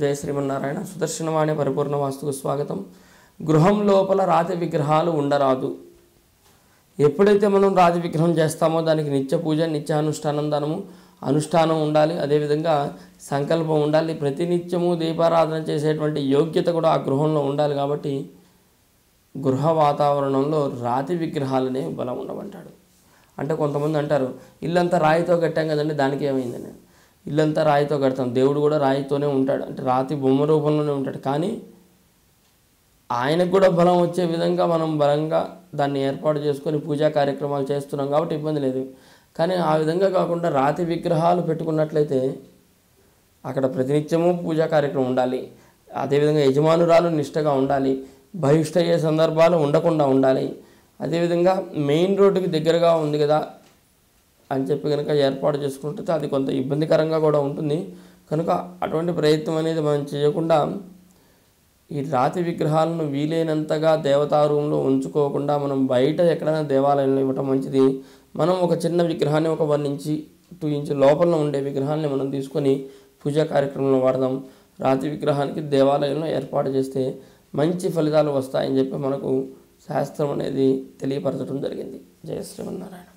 జయ శ్రీమన్నారాయణ. సుదర్శనవాణి పరిపూర్ణ వాస్తుకు స్వాగతం. గృహం లోపల రాతి విగ్రహాలు ఉండరాదు. ఎప్పుడైతే మనం రాతి విగ్రహం చేస్తామో దానికి నిత్య పూజ నిత్యానుష్ఠానం దానము అనుష్ఠానం ఉండాలి. అదేవిధంగా సంకల్పం ఉండాలి. ప్రతినిత్యము దీపారాధన చేసేటువంటి యోగ్యత కూడా ఆ గృహంలో ఉండాలి కాబట్టి గృహ వాతావరణంలో రాతి విగ్రహాలనే బలం ఉండమంటాడు. అంటే కొంతమంది అంటారు ఇల్లంతా రాయితో కట్టాం కదండి దానికి ఏమైందని? ఇల్లంతా రాయితో కడతాం. దేవుడు కూడా రాయితోనే ఉంటాడు. అంటే రాతి బొమ్మ రూపంలోనే ఉంటాడు. కానీ ఆయనకు కూడా బలం వచ్చే విధంగా మనం బలంగా దాన్ని ఏర్పాటు చేసుకొని పూజా కార్యక్రమాలు చేస్తున్నాం కాబట్టి ఇబ్బంది లేదు. కానీ ఆ విధంగా కాకుండా రాతి విగ్రహాలు పెట్టుకున్నట్లయితే అక్కడ ప్రతినిత్యము పూజా కార్యక్రమం ఉండాలి. అదేవిధంగా యజమానురాలు నిష్టగా ఉండాలి. బహిష్ట అయ్యే సందర్భాలు ఉండకుండా ఉండాలి. అదేవిధంగా మెయిన్ రోడ్డుకి దగ్గరగా ఉంది కదా అని చెప్పి కనుక ఏర్పాటు చేసుకుంటే అది కొంత ఇబ్బందికరంగా కూడా ఉంటుంది. కనుక అటువంటి ప్రయత్నం అనేది మనం చేయకుండా ఈ రాతి విగ్రహాలను వీలైనంతగా దేవతా రూమ్లో ఉంచుకోకుండా మనం బయట ఎక్కడైనా దేవాలయంలో ఇవ్వటం మంచిది. మనం ఒక చిన్న విగ్రహాన్ని ఒక వన్ ఇంచి టూ ఇంచ్ లోపల ఉండే విగ్రహాన్ని మనం తీసుకొని పూజా కార్యక్రమంలో వాడదాం. రాతి విగ్రహానికి దేవాలయంలో ఏర్పాటు చేస్తే మంచి ఫలితాలు వస్తాయని చెప్పి మనకు శాస్త్రం అనేది తెలియపరచడం జరిగింది. జయ శ్రీమన్నారాయణ.